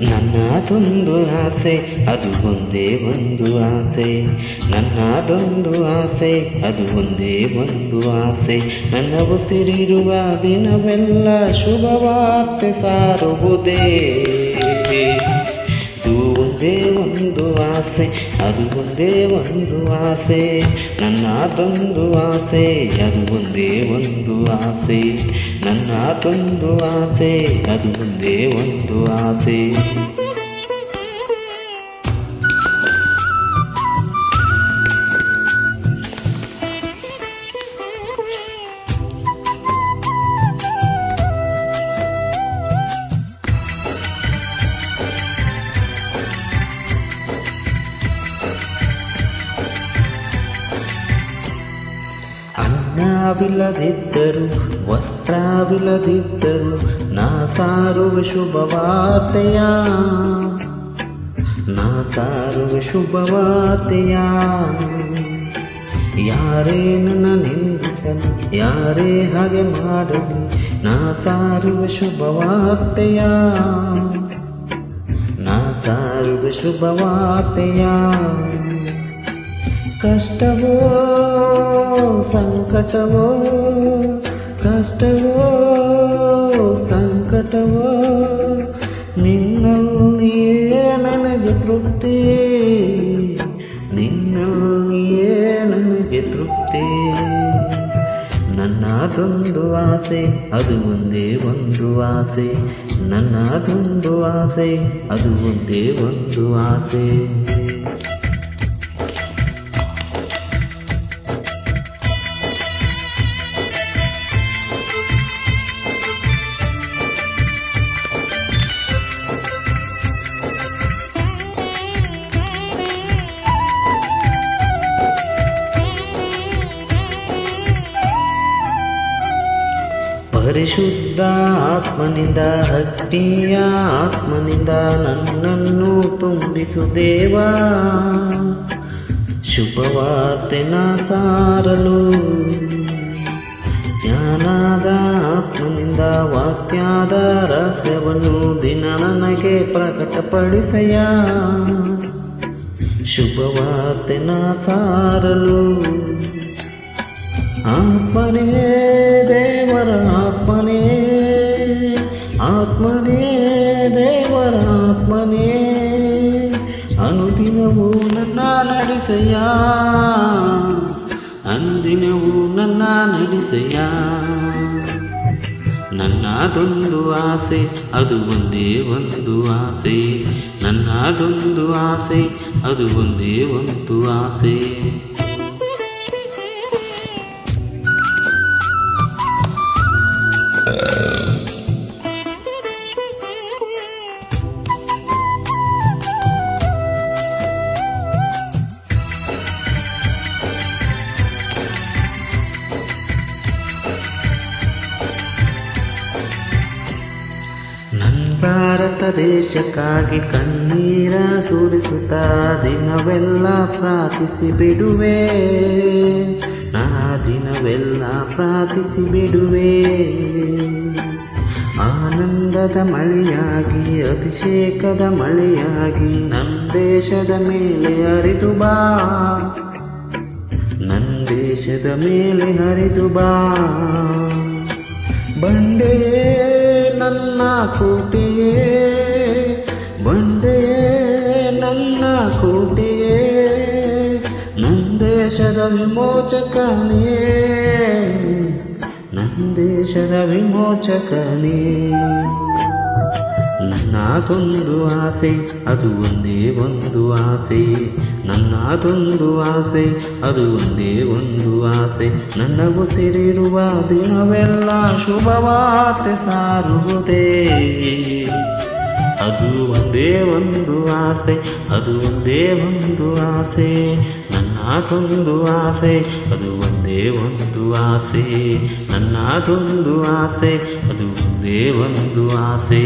ನನ್ನದೊಂದು ಆಸೆ ಅದು ಒಂದೇ ಒಂದು ಆಸೆ ನನ್ನದೊಂದು ಆಸೆ ಅದು ಒಂದೇ ಒಂದು ಆಸೆ ನನ್ನ ಉಸಿರಿರುವ ದಿನವೆಲ್ಲ ಶುಭವಾರ್ತೆ ಸಾರುವುದೇ ಇದು ಒಂದೇ ಒಂದು ಆಸೆ ಅದು ಒಂದೇ ಒಂದು ಆಸೆ ನನ್ನದೊಂದು ಆಸೆ ಅದು ಒಂದೇ ಒಂದು ಆಸೆ ನನ್ನದೊಂದು ಆಸೆ ಅದು ಒಂದೇ ಒಂದು ಆಸೆ ಅನ್ನವಿಲ್ಲದಿದ್ದರು ವಸ್ತ್ರವಿಲ್ಲದಿದ್ದರು ನಾ ಸಾರುವ ಶುಭವಾರ್ತೆಯ. ನಾ ಸಾರುವ ಶುಭವಾರ್ತೆಯ. ಯಾರೇ ನನ್ನ ನಿಂದಿಸಲು, ಯಾರೇ ಹಾಗೆ ಮಾಡಲು, ನಾ ಸಾರುವ ಶುಭವಾರ್ತೆಯ. ನಾ ಸಾರುವ ಶುಭವಾರ್ತೆಯ. ಕಷ್ಟವೋ, ಸಂಕಟವೋ ಸಂಕಟವೋ ನಿನ್ನಲ್ಲಿಯೇ ನನಗೆ ತೃಪ್ತಿ? ನಿನ್ನಲ್ಲಿಯೇ ನನಗೆ ತೃಪ್ತಿ? ನನ್ನದೊಂದು ಆಸೆ, ಅದು ಒಂದೇ ಒಂದು ಆಸೆ. ನನ್ನದೊಂದು ಆಸೆ, ಅದು ಒಂದೇ ಒಂದು ಆಸೆ. ಪರಿಶುದ್ಧ ಆತ್ಮನಿಂದ ಭಕ್ತಿಯ ಆತ್ಮನಿಂದ ನನ್ನನ್ನು ತುಂಬಿಸು ದೇವಾ. ಶುಭವಾರ್ತೆ ನಾ ಸಾರಲು. ಜ್ಞಾನದ ಆತ್ಮನಿಂದ, ವಾಕ್ಯದ ರಹಸ್ಯವನ್ನು ದಿನ ನನಗೆ ಪ್ರಕಟಪಡಿಸಯ್ಯ. ಶುಭವಾರ್ತೆ ನಾ ಸಾರಲು. ಆತ್ಮನೇ ದೇವರ ಆತ್ಮನೇ ಆತ್ಮನೇ ದೇವರ ಆತ್ಮನೇ ಅನುದಿನವೂ ನನ್ನ ನಡೆಸಯ್ಯ ಅಂದಿನವೂ ನನ್ನ ನಡೆಸಯ್ಯ ನನ್ನದೊಂದು ಆಸೆ ಅದು ಒಂದೇ ಒಂದು ಆಸೆ ನನ್ನದೊಂದು ಆಸೆ ಅದು ಒಂದೇ ಒಂದು ಆಸೆ ದೇಶಕ್ಕಾಗಿ ಕಣ್ಣೀರ ಸುರಿಸುತ್ತ ದಿನವೆಲ್ಲ ಪ್ರಾರ್ಥಿಸಿ ಬಿಡುವೆ. ನಾ ದಿನವೆಲ್ಲ ಪ್ರಾರ್ಥಿಸಿ ಬಿಡುವೆ. ಆನಂದದ ಮಳೆಯಾಗಿ, ಅಭಿಷೇಕದ ಮಳೆಯಾಗಿ ನನ್ನ ದೇಶದ ಮೇಲೆ ಹರಿದು ಬಾ. ನನ್ನ ದೇಶದ ಮೇಲೆ ಹರಿದು ಬಾ. ಬಂಡೆಯೇ ನನ್ನ ಕೋಟೆಯೇ. ನನ್ನ ಕೋಟೆಯೇ, ನಂದೇಶದ ವಿಮೋಚಕನೇ ನನ್ನ ದೇಶದ ವಿಮೋಚಕನೇ. ನನ್ನದೊಂದು ಆಸೆ, ಅದು ಒಂದೇ ಒಂದು ಆಸೆ. ನನ್ನದೊಂದು ಆಸೆ, ಅದು ಒಂದೇ ಒಂದು ಆಸೆ. ನನ್ನ ಉಸಿರಿರುವ ದಿನವೆಲ್ಲ ಶುಭವಾರ್ತೆ ಸಾರುವುದೇ. ಅದು ಒಂದೇ ಒಂದು ಆಸೆ ಅದು ಒಂದೇ ಒಂದು ಆಸೆ ನನ್ನದೊಂದು ಆಸೆ ಅದು ಒಂದೇ ಒಂದು ಆಸೆ ನನ್ನದೊಂದು ಆಸೆ ಅದು ಒಂದೇ ಒಂದು ಆಸೆ